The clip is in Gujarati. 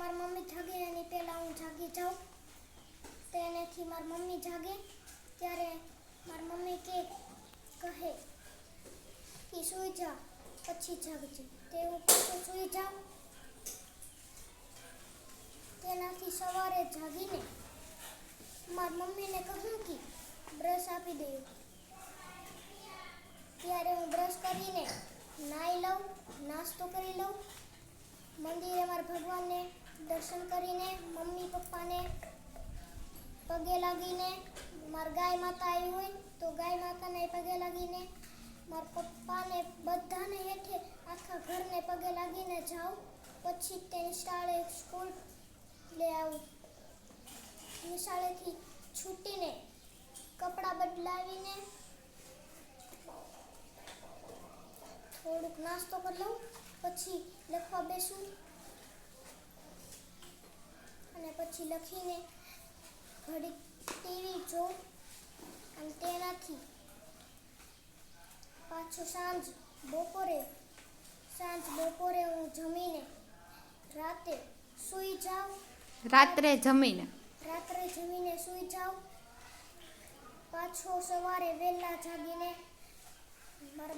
મારી મમ્મી જાગે એની પહેલાં હું જાગી જાઉં. તો મારી મમ્મી જાગે. ત્યારે મારી મમ્મી કે, કહે કે સૂઈ જા, પછી જાગજે. તે હું પાછું સૂઈ જાઉં. તેનાથી સવારે જાગીને મારી મમ્મીને કહું કે, બ્રશ આપી દઉં ત્યારે હું બ્રશ કરીને નાહી લઉં, નાસ્તો કરી લઉં. મંદિરે મારા ભગવાનને દર્શન કરીને મમ્મી પપ્પાને પગે લાગીને, મારા ગાય માતા આવી હોય તો ગાય માતાને પગે લાગીને, મારા પપ્પાને બધાને હેઠે આખા ઘરને પગે લાગીને જાઉં, પછી તે નિશાળે સ્કૂલ લઈ આવું. નિશાળેથી છૂટીને કપડાં બદલાવીને થોડુંક નાસ્તો કરી લઉં, પછી લખવા બેસું અને પછી લખીને ઘડી ટીવી જોઉં અને તેનાથી પાછું સાંજ બપોરે સાંજ બપોરે હું જમીને રાતે સૂઈ જાઉં. રાત્રે જમીને? રાત્રે જમીને સૂઈ જાઉં. પાછો સવારે વહેલા જાગીને મારા